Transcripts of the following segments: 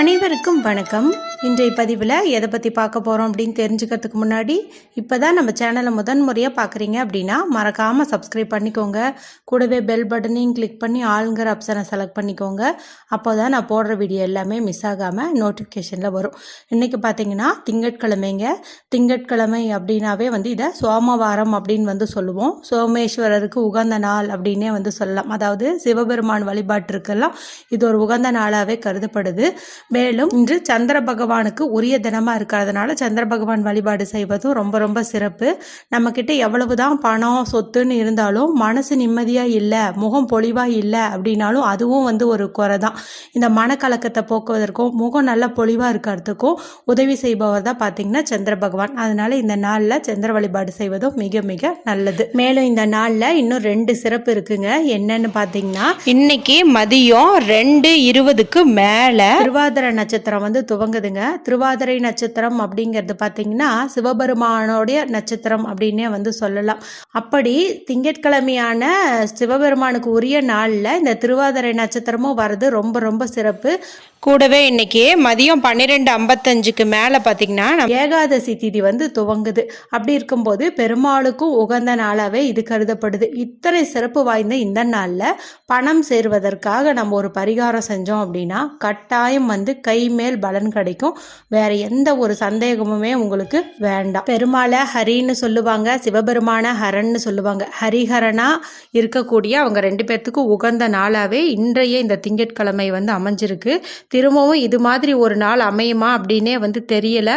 அனைவருக்கும் வணக்கம். இன்றைய பதிவில் எதை பற்றி பார்க்க போகிறோம் அப்படின்னு தெரிஞ்சுக்கிறதுக்கு முன்னாடி இப்போ தான் நம்ம சேனலை முதன் முறையாக பார்க்குறீங்க அப்படின்னா மறக்காமல் சப்ஸ்கிரைப் பண்ணிக்கோங்க. கூடவே பெல் பட்டனையும் கிளிக் பண்ணி ஆளுங்கிற ஆப்ஷனை செலக்ட் பண்ணிக்கோங்க. அப்போ தான் நான் போடுற வீடியோ எல்லாமே மிஸ் ஆகாமல் நோட்டிஃபிகேஷனில் வரும். இன்றைக்கி பார்த்தீங்கன்னா திங்கட்கிழமைங்க. திங்கட்கிழமை அப்படின்னாவே வந்து இதை சோமவாரம் அப்படின்னு வந்து சொல்லுவோம். சோமேஸ்வரருக்கு உகந்த நாள் அப்படின்னே வந்து சொல்லலாம். அதாவது சிவபெருமான் வழிபாட்டிற்கெல்லாம் இது ஒரு உகந்த நாளாகவே கருதப்படுது. மேலும் இன்று சந்திர பகவானுக்கு உரிய தினமாக இருக்கிறதுனால சந்திர பகவான் வழிபாடு செய்வதும் ரொம்ப ரொம்ப சிறப்பு. நம்மக்கிட்ட எவ்வளவுதான் பணம் சொத்துன்னு இருந்தாலும் மனசு நிம்மதியாக இல்லை முகம் பொழிவாக இல்லை அப்படின்னாலும் அதுவும் வந்து ஒரு குறை தான் இந்த மனக்கலக்கத்தை போக்குவதற்கும் முகம் நல்ல பொழிவாக இருக்கிறதுக்கும் உதவி செய்பவர் தான் பார்த்தீங்கன்னா சந்திர பகவான். அதனால இந்த நாளில் சந்திர வழிபாடு செய்வதும் மிக மிக நல்லது. மேலும் இந்த நாளில் இன்னும் ரெண்டு சிறப்பு இருக்குங்க. என்னன்னு பார்த்தீங்கன்னா இன்னைக்கு மதியம் ரெண்டு இருபதுக்கு மேலே திருவாதிரை நட்சத்திரம் வந்து துவங்குதுங்க. திருவாதிரை நட்சத்திரம் அப்படிங்கிறது பார்த்தீங்கன்னா சிவபெருமானோடைய நட்சத்திரம் அப்படின்னே வந்து சொல்லலாம். அப்படி திங்கட்கிழமையான சிவபெருமானுக்கு உரிய நாளில் இந்த திருவாதிரை நட்சத்திரமும் வர்றது ரொம்ப ரொம்ப சிறப்பு. கூடவே இன்னைக்கு மதியம் பன்னிரெண்டு ஐம்பத்தஞ்சுக்கு மேலே பார்த்தீங்கன்னா ஏகாதசி திதி வந்து துவங்குது. அப்படி இருக்கும்போது பெருமாளுக்கும் உகந்த நாளாகவே இது கருதப்படுது. இத்தனை சிறப்பு வாய்ந்த இந்த நாளில் பணம் சேர்வதற்காக நம்ம ஒரு பரிகாரம் செஞ்சோம் அப்படின்னா கட்டாயம் வந்து கை மேல் பலன் கிடைக்கும். வேற எந்த ஒரு சந்தேகமுமே உங்களுக்கு வேண்டாம். பெருமாளை ஹரின்னு சொல்லுவாங்க சிவபெருமான ஹரன்னு சொல்லுவாங்க. ஹரிஹரனா இருக்கக்கூடிய அவங்க ரெண்டு பேர்த்துக்கும் உகந்த நாளாகவே இன்றைய இந்த திங்கட்கிழமை வந்து அமைஞ்சிருக்கு. திரும்பவும் இது மாதிரி ஒரு நாள் அமையுமா அப்படின்னே வந்து தெரியல.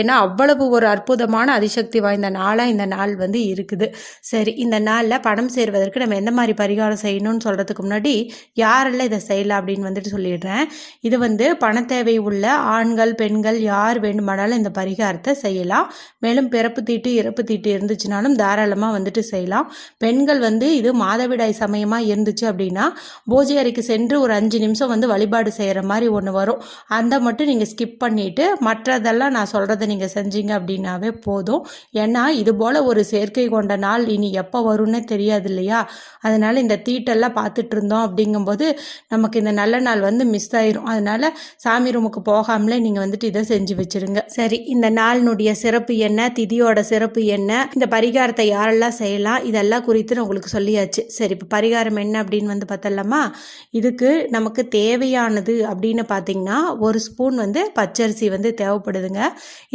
ஏன்னா அவ்வளவு ஒரு அற்புதமான அதிசக்தி வாய்ந்த நாளாக இந்த நாள் வந்து இருக்குது. சரி இந்த நாளில் பணம் சேர்வதற்கு நம்ம எந்த மாதிரி பரிகாரம் செய்யணும்னு சொல்கிறதுக்கு முன்னாடி யாரெல்லாம் இதை செய்யலாம் அப்படின்னு வந்துட்டு சொல்லிடுறேன். இது வந்து பண தேவை உள்ள ஆண்கள் பெண்கள் யார் வேண்டுமானாலும் இந்த பரிகாரத்தை செய்யலாம். மேலும் பிறப்பு தீட்டு இறப்பு தீட்டு இருந்துச்சுனாலும் தாராளமாக வந்துட்டு செய்யலாம். பெண்கள் வந்து இது மாதவிடாய் சமயமாக இருந்துச்சு அப்படின்னா பூஜை அறைக்கு சென்று ஒரு அஞ்சு நிமிஷம் வந்து வழிபாடு செய்கிற மாதிரி ஒன்று வரும். அந்த மட்டும் நீங்கள் ஸ்கிப் பண்ணிவிட்டு மற்றதெல்லாம் நான் சொல்கிறத நீங்கள் செஞ்சீங்க அப்படின்னாவே போதும். ஏன்னா இது போல் ஒரு சேர்க்கை கொண்ட நாள் இனி எப்போ வரும்னே தெரியாது இல்லையா? அதனால் இந்த தீட்டெல்லாம் பார்த்துட்டு இருந்தோம் அப்படிங்கும்போது நமக்கு இந்த நல்ல நாள் வந்து மிஸ் ஆயிரும். அதனால் சாமி ரூமுக்கு போகாமலே நீங்கள் வந்துட்டு இதை செஞ்சு வச்சிருங்க. சரி இந்த நாளினுடைய சிறப்பு என்ன? திதியோட சிறப்பு என்ன? இந்த பரிகாரத்தை யாரெல்லாம் செய்யலாம்? இதெல்லாம் குறித்து நான் உங்களுக்கு சொல்லியாச்சு. சரி இப்போ பரிகாரம் என்ன அப்படின்னு வந்து பார்த்தலாமா இதுக்கு நமக்கு தேவையானது அப்படின்னு பார்த்தீங்கன்னா ஒரு ஸ்பூன் வந்து பச்சரிசி வந்து தேவைப்படுதுங்க.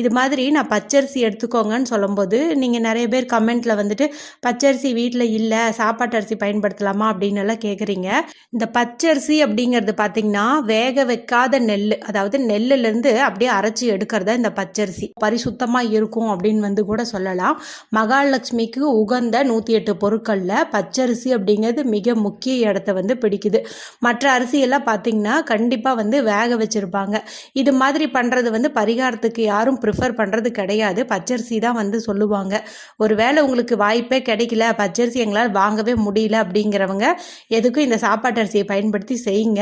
இது மாதிரி நான் பச்சரிசி எடுத்துக்கோங்கன்னு சொல்லும்போது நீங்கள் நிறைய பேர் கமெண்ட்டில் வந்துட்டு பச்சரிசி வீட்டில் இல்லை சாப்பாட்டு அரிசி பயன்படுத்தலாமா? அப்படின்னு எல்லாம் கேட்குறீங்க இந்த பச்சரிசி அப்படிங்கிறது பார்த்தீங்கன்னா வேக வைக்காத நெல் அதாவது நெல்லுலேருந்து அப்படியே அரைச்சி எடுக்கிறத இந்த பச்சரிசி. பரிசுத்தமாக இருக்கும் அப்படின்னு வந்து கூட சொல்லலாம். மகாலட்சுமிக்கு உகந்த நூற்றி எட்டு பொருட்களில் பச்சரிசி அப்படிங்கிறது மிக முக்கிய இடத்த வந்து பிடிக்குது. மற்ற அரிசியெல்லாம் பார்த்தீங்கன்னா கண்டிப்பாக வந்து வேக வச்சுருப்பாங்க. இது மாதிரி பண்ணுறது வந்து பரிகாரத்துக்கு யாரும் ப்ரிஃபர் பண்ணுறது கிடையாது. பச்சரிசி தான் வந்து சொல்லுவாங்க. ஒரு வேளை உங்களுக்கு வாய்ப்பே கிடைக்கல பச்சரிசி எங்களால் வாங்கவே முடியல அப்படிங்கிறவங்க எதுக்கும் இந்த சாப்பாட்டு அரிசியை பயன்படுத்தி செய்யுங்க.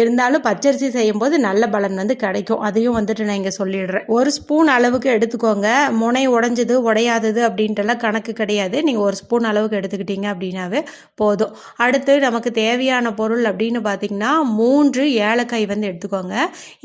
இருந்தாலும் பச்சரிசி செய்யும்போது நல்ல பலன் வந்து கிடைக்கும். அதையும் வந்துட்டு நான் இங்கே சொல்லிடுறேன். ஒரு ஸ்பூன் அளவுக்கு எடுத்துக்கோங்க. முனை உடஞ்சது உடையாதது அப்படின்ட்டுலாம் கணக்கு கிடையாது. நீங்கள் ஒரு ஸ்பூன் அளவுக்கு எடுத்துக்கிட்டீங்க அப்படின்னாவே போதும். அடுத்து நமக்கு தேவையான பொருள் அப்படின்னு பார்த்தீங்கன்னா மூன்று ஏலக்காய் வந்து எடுத்துக்கோங்க.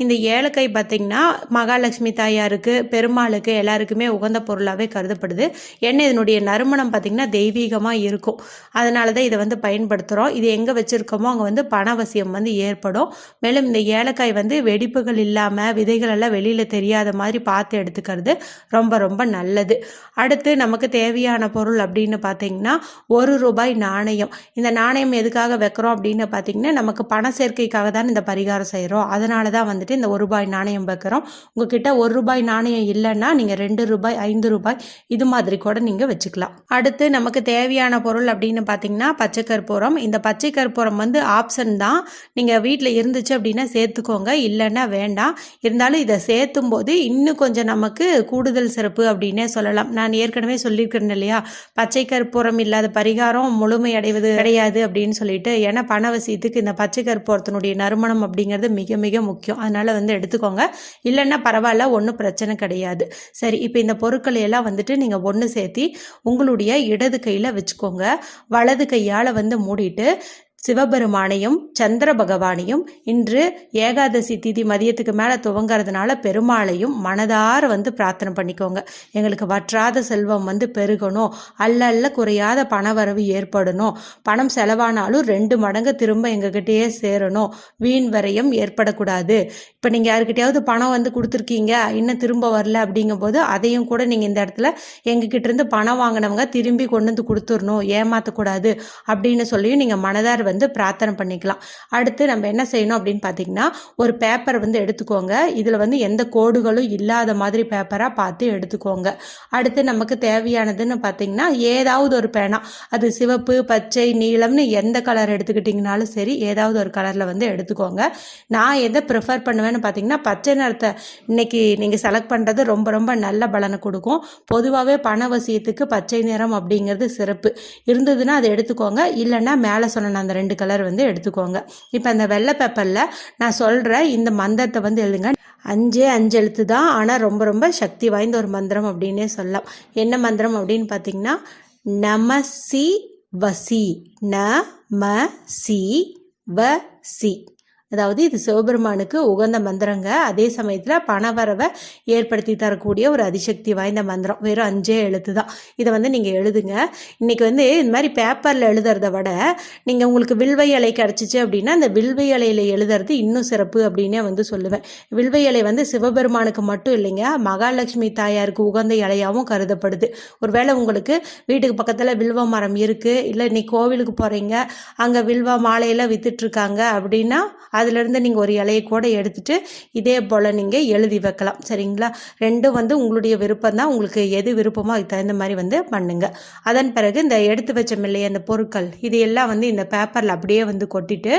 இந்த ஏலக்காய் பார்த்தீங்கன்னா மகாலட்சுமி தாயாருக்கு பெருமாளுக்கு எல்லாருக்குமே உகந்த பொருளாகவே கருதப்படுது. ஏன்னா இதனுடைய நறுமணம் பார்த்திங்கன்னா தெய்வீகமாக இருக்கும். அதனால தான் இதை வந்து பயன்படுத்துகிறோம் இது எங்கே வச்சுருக்கோமோ அங்கே வந்து பணவசியம் வந்து ஏற்படும். மேலும் இந்த ஏலக்காய் வந்து வெடிப்புகள் இல்லாமல் விதைகள் எல்லாம் வெளியில் தெரியாத மாதிரி பார்த்து எடுத்துக்கிறது ரொம்ப ரொம்ப நல்லது. அடுத்து நமக்கு தேவையான பொருள் அப்படின்னு பார்த்தீங்கன்னா ஒரு ரூபாய் நாணயம். இந்த நாணயம் எதுக்காக வைக்கிறோம் அப்படின்னு பார்த்தீங்கன்னா நமக்கு பண சேர்க்கைக்காக தான் இந்த பரிகாரம் செய்கிறோம் அதனால தான் வந்துட்டு இந்த ஒரு ரூபாய் நாணயம் வைக்கிறோம். உங்ககிட்ட ஒரு ரூபாய் நாணயம் இல்லைன்னா நீங்கள் ரெண்டு ரூபாய் ஐந்து ரூபாய் இது மாதிரி கூட நீங்கள் வச்சுக்கலாம். அடுத்து நமக்கு தேவையான பொருள் அப்படின்னு பார்த்தீங்கன்னா பச்சை கற்பூரம். இந்த பச்சை கற்பூரம் வந்து ஆப்ஷன் தான். நீங்கள் வீட்டில் இருந்துச்சு அப்படின்னா சேர்த்துக்கோங்க. இல்லைன்னா வேண்டாம். இருந்தாலும் இதை சேர்த்தும் போது இன்னும் கொஞ்சம் நமக்கு கூடுதல் சிறப்பு அப்படின்னே சொல்லலாம். நான் ஏற்கனவே சொல்லியிருக்கிறேன் இல்லையா? பச்சை கற்பூரம் இல்லாத பரிகாரம் முழுமையடைவது கிடையாது அப்படின்னு சொல்லிட்டு. ஏன்னா பணவசியத்துக்கு இந்த பச்சை கற்பூரத்தினுடைய நறுமணம் அப்படிங்கிறது மிக மிக முக்கியம். அதனால் வந்து எடுத்துக்கோங்க. இல்லைன்னா பரவாயில்ல ஒன்றும் பிரச்சனை கிடையாது. சரி இப்போ இந்த பொருட்களை எல்லாம் வந்துட்டு நீங்கள் ஒன்று சேர்த்தி உங்களுடைய இடது கையில் வச்சுக்கோங்க. வலது கையால் வந்து மூடிட்டு சிவபெருமானையும் சந்திர பகவானையும் இன்று ஏகாதசி திதி மதியத்துக்கு மேலே துவங்கறதுனால பெருமாளையும் மனதார வந்து பிரார்த்தனை பண்ணிக்கோங்க. எங்களுக்கு வற்றாத செல்வம் வந்து பெருகணும். அல்ல அல்ல குறையாத பணவரவு ஏற்படணும். பணம் செலவானாலும் ரெண்டு மடங்கு திரும்ப எங்ககிட்டயே சேரணும். வீண் வரையும் ஏற்படக்கூடாது. இப்போ நீங்கள் யாருக்கிட்டையாவது பணம் வந்து கொடுத்துருக்கீங்க இன்னும் திரும்ப வரல அப்படிங்கும்போது அதையும் கூட நீங்கள் இந்த இடத்துல எங்ககிட்ட இருந்து பணம் வாங்கினவங்க திரும்பி கொண்டு வந்து கொடுத்துடணும். ஏமாற்றக்கூடாது அப்படின்னு சொல்லியும் நீங்கள் மனதார் வந்து பிரார்த்தனை பண்ணிக்கலாம். அடுத்து நம்ம என்ன செய்யணும் அப்படின்னு பார்த்தீங்கன்னா ஒரு பேப்பர் வந்து எடுத்துக்கோங்க. இதில் வந்து எந்த கோடுகளும் இல்லாத மாதிரி பேப்பராக பார்த்து எடுத்துக்கோங்க. அடுத்து நமக்கு தேவையானதுன்னு பார்த்தீங்கன்னா ஏதாவது ஒரு பேனா அது சிவப்பு பச்சை நீலம்னு எந்த கலர் எடுத்துக்கிட்டிங்கனாலும் சரி ஏதாவது ஒரு கலரில் வந்து எடுத்துக்கோங்க. நான் எதை ப்ரிஃபர் பண்ணுவேன்னு பார்த்தீங்கன்னா பச்சை நிறத்தை இன்னைக்கு நீங்கள் செலக்ட் பண்ணுறது ரொம்ப ரொம்ப நல்ல பலனை கொடுக்கும். பொதுவாகவே பணவசியத்துக்கு பச்சை நிறம் அப்படிங்கிறது சிறப்பு. இருந்ததுன்னா அதை எடுத்துக்கோங்க. இல்லைன்னா மேலே சொன்ன அந்த ரெண்டு கலர் வந்து எடுத்துக்கோங்க. இப்போ அந்த வெள்ளை பேப்பரில் நான் சொல்கிற இந்த மந்திரத்தை வந்து எழுதுங்க. அஞ்சே அஞ்சு எழுத்து தான் ஆனால் ரொம்ப ரொம்ப சக்தி வாய்ந்த ஒரு மந்திரம் அப்படின்னே சொல்லலாம். என்ன மந்திரம் அப்படின்னு பார்த்தீங்கன்னா நம சி வசி ந ம சி வ சி அதாவது இது சிவபெருமானுக்கு உகந்த மந்திரங்க. அதே சமயத்தில் பணவரவை ஏற்படுத்தி தரக்கூடிய ஒரு அதிசக்தி வாய்ந்த மந்திரம். வெறும் அஞ்சே எழுத்து தான். இதை வந்து நீங்கள் எழுதுங்க. இன்றைக்கி வந்து இந்த மாதிரி பேப்பரில் எழுதுறத விட நீங்கள் உங்களுக்கு வில்வை இலை கிடச்சிச்சு அப்படின்னா அந்த வில்வை இலையில் எழுதுறது இன்னும் சிறப்பு அப்படின்னே வந்து சொல்லுவேன். வில்வை இலை வந்து சிவபெருமானுக்கு மட்டும் இல்லைங்க. மகாலட்சுமி தாயாருக்கு உகந்த இலையாகவும் கருதப்படுது. ஒருவேளை உங்களுக்கு வீட்டுக்கு பக்கத்தில் வில்வ மரம் இருக்குது இல்லை இன்னைக்கு கோவிலுக்கு போகிறீங்க அங்கே வில்வ மாலையெல்லாம் வித்துட்ருக்காங்க அப்படின்னா அதுலேருந்து நீங்கள் ஒரு இலையை கூட எடுத்துட்டு இதே போல் நீங்கள் எழுதி வைக்கலாம். சரிங்களா? ரெண்டும் வந்து உங்களுடைய விருப்பம் தான். உங்களுக்கு எது விருப்பமோ அதுக்கு தகுந்த மாதிரி வந்து பண்ணுங்க. அதன் பிறகு இந்த எடுத்து வச்ச இல்லையா அந்த பொருட்கள் இது எல்லாம் வந்து இந்த பேப்பரில் அப்படியே வந்து கொட்டிட்டு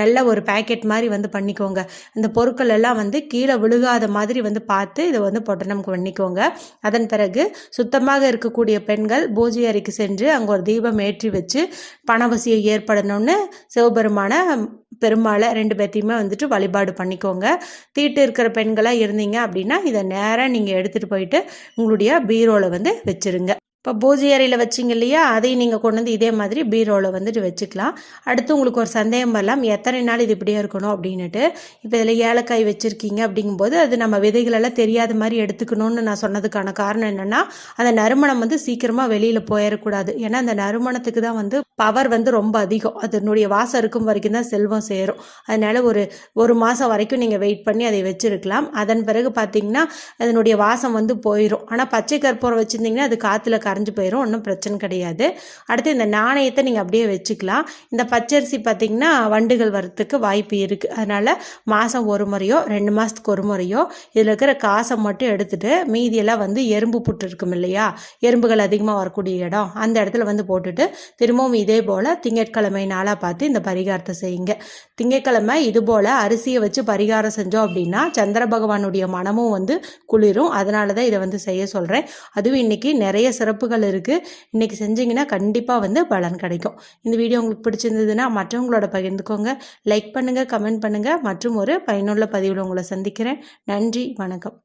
நல்ல ஒரு பேக்கெட் மாதிரி வந்து பண்ணிக்கோங்க. இந்த பொருட்கள் எல்லாம் வந்து கீழே விழுகாத மாதிரி வந்து பார்த்து இதை வந்து பொட்டணம் பண்ணிக்கோங்க. அதன் பிறகு சுத்தமாக இருக்கக்கூடிய பெண்கள் பூஜை அறைக்கு சென்று அங்கே ஒரு தீபம் ஏற்றி வச்சு பணவசியம் ஏற்படணும்னு சிவபெருமான பெருமாளை ரெண்டு பேர்த்தையுமே வந்துட்டு வழிபாடு பண்ணிக்கோங்க. தீட்டு இருக்கிற பெண்களாக இருந்தீங்க அப்படின்னா இதை நேராக நீங்கள் எடுத்துகிட்டு போயிட்டு உங்களுடைய பீரோவில் வந்து வச்சுருங்க. இப்போ பூஜை அறையில் வச்சிங்க இல்லையா? அதையும் நீங்கள் கொண்டு வந்து இதே மாதிரி பீரோவில் வந்துட்டு வச்சுக்கலாம். அடுத்து உங்களுக்கு ஒரு சந்தேகம் வரலாம் எத்தனை நாள் இது இப்படியே இருக்கணும் அப்படின்னுட்டு. இப்போ இதில் ஏலக்காய் வச்சுருக்கீங்க அப்படிங்கும்போது அது நம்ம விதைகளெல்லாம் தெரியாத மாதிரி எடுத்துக்கணும்னு நான் சொன்னதுக்கான காரணம் என்னென்னா அந்த நறுமணம் வந்து சீக்கிரமாக வெளியில் போயிடக்கூடாது ஏன்னா அந்த நறுமணத்துக்கு தான் வந்து பவர் வந்து ரொம்ப அதிகம். அதனுடைய வாசம் இருக்கும் வரைக்கும் தான் செல்வம் சேரும். அதனால் ஒரு ஒரு மாதம் வரைக்கும் நீங்கள் வெயிட் பண்ணி அதை வச்சுருக்கலாம். அதன் பிறகு பார்த்தீங்கன்னா அதனுடைய வாசம் வந்து போயிடும் ஆனால் பச்சை கற்பூரம் வச்சுருந்தீங்கன்னா அது காற்றுல கரைஞ்சி போயிடும் ஒன்றும் பிரச்சனை கிடையாது. அடுத்து இந்த நாணயத்தை நீங்கள் அப்படியே வச்சுக்கலாம். இந்த பச்சரிசி பார்த்திங்கன்னா வண்டுகள் வரத்துக்கு வாய்ப்பு இருக்குது அதனால் மாதம் ஒரு முறையோ ரெண்டு மாதத்துக்கு ஒரு முறையோ இதில் இருக்கிற காசை மட்டும் எடுத்துகிட்டு மீதியெல்லாம் வந்து எறும்பு புட்டு இருக்கும் இல்லையா? எறும்புகள் அதிகமாக வரக்கூடிய இடம். அந்த இடத்துல வந்து போட்டுட்டு திரும்பவும் இதே போல் திங்கட்கிழமை நாளாக பார்த்து இந்த பரிகாரத்தை செய்யுங்க. திங்கட்கிழமை இது போல் அரிசியை வச்சு பரிகாரம் செஞ்சோம் அப்படின்னா சந்திர பகவானுடைய மனமும் வந்து குளிரும். அதனால தான் இதை வந்து செய்ய சொல்கிறேன் அதுவும் இன்றைக்கி நிறைய சிறப்பு சிறப்புகள் இருக்குது இன்றைக்கி செஞ்சிங்கன்னா கண்டிப்பாக வந்து பலன் கிடைக்கும். இந்த வீடியோ உங்களுக்கு பிடிச்சிருந்ததுன்னா மற்றவங்களோட பகிர்ந்துக்கோங்க. லைக் பண்ணுங்கள் கமெண்ட் பண்ணுங்கள் மற்றும் ஒரு பயனுள்ள பதிவில் உங்களை சந்திக்கிறேன். நன்றி வணக்கம்.